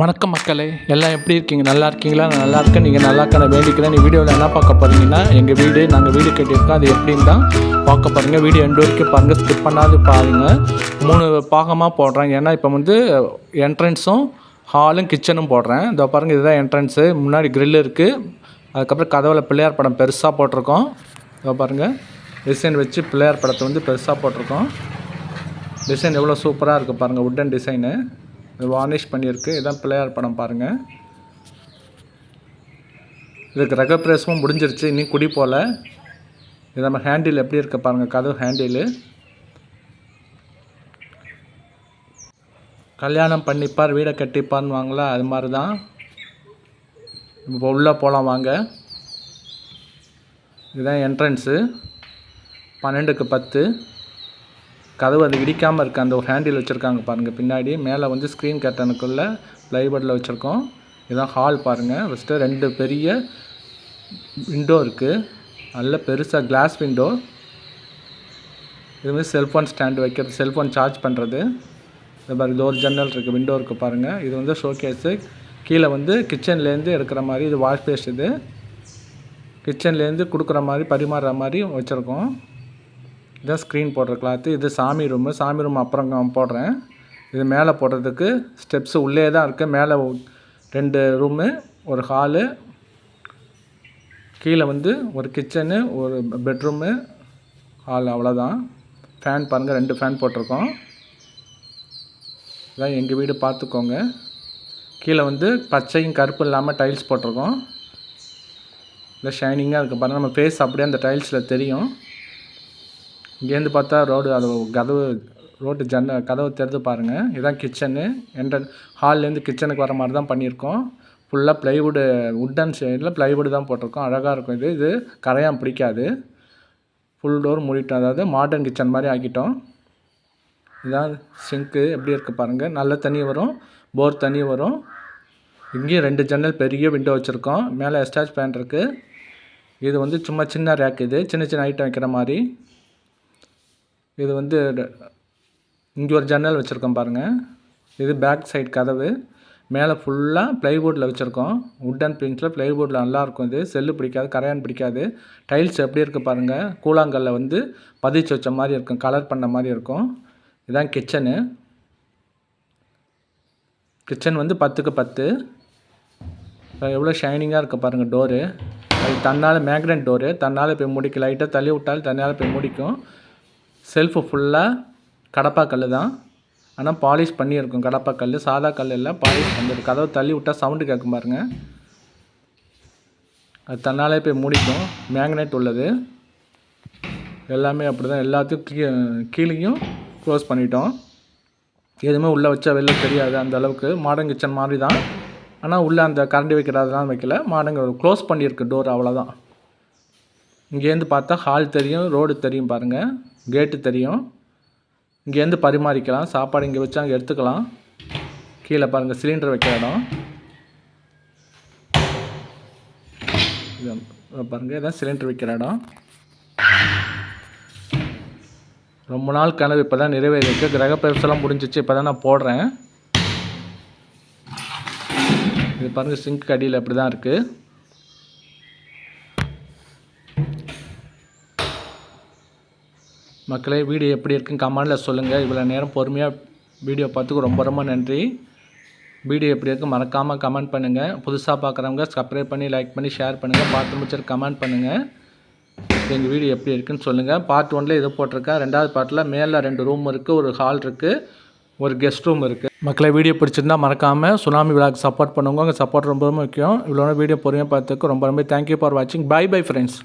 வணக்கம் மக்களே எல்லாம் எப்படி இருக்கீங்க? நல்லா இருக்கீங்களா? நான் நல்லா இருக்கேன். நீங்கள் நல்லா இருக்க நான் வேண்டிக்கிறேன். நீ வீடியோவில் என்ன பார்க்க போகிறீங்கன்னா எங்கள் வீடு நாங்கள் வீடு கட்டியிருக்கோம். அது எப்படின்னு தான் பார்க்க போகிறீங்க வீடியோ எண்டு வரைக்கும் பாருங்கள் ஸ்கிப் பண்ணாது பாருங்கள் மூணு பாகமாக போடுறேன் ஏன்னா இப்போ வந்து என்ட்ரன்ஸும் ஹாலும் கிச்சனும் போடுறேன். இதோ பாருங்கள் இதுதான் என்ட்ரன்ஸு முன்னாடி க்ரில் இருக்குது அதுக்கப்புறம் கதவுல பிள்ளையார் படம் பெருசாக போட்டிருக்கோம். இதோ பாருங்கள் டிசைன் வச்சு பிள்ளையார் படத்தை வந்து பெருசாக போட்டிருக்கோம். டிசைன் எவ்வளோ சூப்பராக இருக்குது பாருங்கள் உட்டன் டிசைனு வார்னிஷ் பண்ணியிருக்கு. இதான் பிள்ளையார் படம் பாருங்கள் இதுக்கு ரகப்பிரசமும் முடிஞ்சிருச்சு. இன்னும் குடி போல். இது நம்ம ஹேண்டில் எப்படி இருக்க பாருங்கள் கதவு ஹேண்டிலு கல்யாணம் பண்ணிப்பார் வீடை கட்டிப்பார்னு வாங்களா அது மாதிரி தான் இப்போ உள்ளே போகலாம் வாங்க. இதுதான் என்ட்ரன்ஸு பன்னெண்டுக்கு பத்து. கதவு அது இடிக்காமல் இருக்க அந்த ஒரு ஹேண்டில் வச்சுருக்காங்க பாருங்கள் பின்னாடி மேலே வந்து ஸ்க்ரீன் கட்டனுக்குள்ளே ப்ளைவுட்டில் வச்சுருக்கோம். இதுதான் ஹால் பாருங்கள் ஃபஸ்ட்டு ரெண்டு பெரிய விண்டோ இருக்குது நல்ல பெருசாக கிளாஸ் விண்டோ இது மாதிரி செல்ஃபோன் ஸ்டாண்டு வைக்கிறது செல்ஃபோன் சார்ஜ் பண்ணுறது இது மாதிரி இது ஒரு ஜன்னல் இருக்குது விண்டோ இருக்குது பாருங்கள் இது வந்து ஷோகேஸு கீழே வந்து கிச்சன்லேருந்து எடுக்கிற மாதிரி இது வாஷ் பேஸ்ட் இது. கிச்சன்லேருந்து கொடுக்குற மாதிரி பரிமாறுற மாதிரி வச்சுருக்கோம். இதான் ஸ்க்ரீன் போடுற கிளாத்து இது சாமி ரூமு சாமி ரூம் அப்புறம் போடுறேன். இது மேலே போடுறதுக்கு ஸ்டெப்ஸு உள்ளே தான் இருக்குது மேலே ரெண்டு ரூமு ஒரு ஹாலு கீழே வந்து ஒரு கிச்சனு ஒரு பெட்ரூமு ஹால் அவ்வளோதான் ஃபேன் பாருங்கள் ரெண்டு ஃபேன் போட்டிருக்கோம். இதான் எங்கள் வீடு பார்த்துக்கோங்க. கீழே வந்து பச்சையும் கருப்பு இல்லாமல் டைல்ஸ் போட்டிருக்கோம். இல்லை ஷைனிங்காக இருக்குது பாருங்கள் நம்ம ஃபேஸ் அப்படியே அந்த டைல்ஸில் தெரியும். இங்கேருந்து பார்த்தா ரோடு அது கதவு ரோட்டு ஜன்ன கதவு திறந்து பாருங்கள் இதுதான் கிச்சனு என்ட்ரன் ஹால்லேருந்து கிச்சனுக்கு வர மாதிரி தான் பண்ணியிருக்கோம். ஃபுல்லாக ப்ளைவுட்டு உட்டன் சைடில் ப்ளைவுட் தான் போட்டிருக்கோம். அழகாக இருக்கும் இது. இது கரையான் பிடிக்காது. ஃபுல் டோர் மூடிட்டோம். அதாவது மாடர்ன் கிச்சன் மாதிரி ஆக்கிட்டோம். இதான் சிங்க்கு எப்படி இருக்குது பாருங்கள் நல்ல தண்ணி வரும். போர் தண்ணி வரும். இங்கேயும் ரெண்டு ஜன்னல் பெரிய விண்டோ வச்சுருக்கோம். மேலே எஸ்டாச் ஃபேன் இருக்குது இது வந்து சும்மா சின்ன ரேக் இது. சின்ன சின்ன ஐட்டம் வைக்கிற மாதிரி. இது வந்து இங்கே ஒரு ஜன்னல் வச்சுருக்கோம் பாருங்கள் இது பேக் சைடு கதவு. மேலே ஃபுல்லாக ப்ளைவுட்டில் வச்சுருக்கோம். உட்டன் பிரிண்ட்டில் ப்ளைவுட்டில் நல்லாயிருக்கும் இது. செல்லு பிடிக்காது கரையான் பிடிக்காது. டைல்ஸ் எப்படி இருக்குது பாருங்கள் கூழாங்கல்ல வந்து பதிச்சு வச்ச மாதிரி இருக்கும். கலர் பண்ண மாதிரி இருக்கும். இதுதான் கிச்சனு கிச்சன் வந்து பத்துக்கு பத்து. எவ்வளோ ஷைனிங்காக இருக்குது பாருங்கள் டோரு அது தன்னால் மேக்னெட் டோரு தன்னால் போய் முடிக்கும் லைட்டாக தள்ளி விட்டால் தன்னால் போய் முடிக்கும். செல்ஃபு ஃபுல்லாக கடப்பா கல் தான். ஆனால் பாலிஷ் பண்ணியிருக்கும். கடப்பா கல் சாதா கல் இல்லை பாலிஷ் பண்ணிருக்கு கதவை தள்ளி விட்டால் சவுண்டு கேட்கும் பாருங்கள் அது தன்னாலே போய் மூடிக்கும். மேக்னெட் உள்ளது. எல்லாமே அப்படி தான் எல்லாத்தையும் கீ கீழேயும் க்ளோஸ் பண்ணிட்டோம். எதுவுமே உள்ளே வச்சா வெளில தெரியாது அந்த அளவுக்கு. மாடர்ன் கிச்சன் மாதிரி தான் ஆனால் உள்ளே அந்த கரண்டி வைக்கிறதெல்லாம் வைக்கல. மாடங்க க்ளோஸ் பண்ணியிருக்கு டோர் அவ்வளோதான் இங்கேருந்து பார்த்தா ஹால் தெரியும் ரோடு தெரியும் பாருங்கள் கேட்டு தெரியும். இங்கேருந்து பரிமாறிக்கலாம். சாப்பாடு இங்கே வச்சு அங்கே எடுத்துக்கலாம். கீழே பாருங்கள் சிலிண்டர் வைக்கிற இடம். பாருங்கள் இதான் சிலிண்டர் வைக்கிற இடம். ரொம்ப நாள் கனவு இப்போ தான் நிறைவேறிருக்கு கிரகப்பிரவேசம்லாம் முடிஞ்சிச்சு இப்போ தான் நான் போடுறேன். இது பாருங்கள் சிங்க் அடியில் இப்படி தான் இருக்குது மக்களே வீடியோ எப்படி இருக்குன்னு கமெண்டில் சொல்லுங்கள் இவ்வளோ நேரம் பொறுமையாக வீடியோ பார்த்துக்கு ரொம்ப ரொம்ப நன்றி. வீடியோ எப்படி இருக்குது மறக்காமல் கமெண்ட் பண்ணுங்கள் புதுசாக பார்க்குறவங்க சப்ஸ்கிரைப் பண்ணி லைக் பண்ணி ஷேர் பண்ணுங்கள் பார்த்து முடிச்சிட்டு கமெண்ட் பண்ணுங்கள் எங்கள் வீடியோ எப்படி இருக்குன்னு சொல்லுங்கள் பார்ட் ஒன்ல இது போட்டிருக்கேன் ரெண்டாவது பார்ட்டில் மேலே ரெண்டு ரூம் இருக்குது ஒரு ஹால் இருக்குது ஒரு கெஸ்ட் ரூம் இருக்குது மக்களை வீடியோ பிடிச்சிருந்தா மறக்காமல் சுனாமி விழாக்கு சப்போர்ட் பண்ணுவோங்க உங்கள் சப்போர்ட் ரொம்ப ரொம்ப முக்கியம். இவ்வளோ வீடியோ பொறுமையாக பார்த்துக்கு ரொம்ப ரொம்ப தேங்க்யூ ஃபார் வாட்சிங் பை பை ஃப்ரெண்ட்ஸ்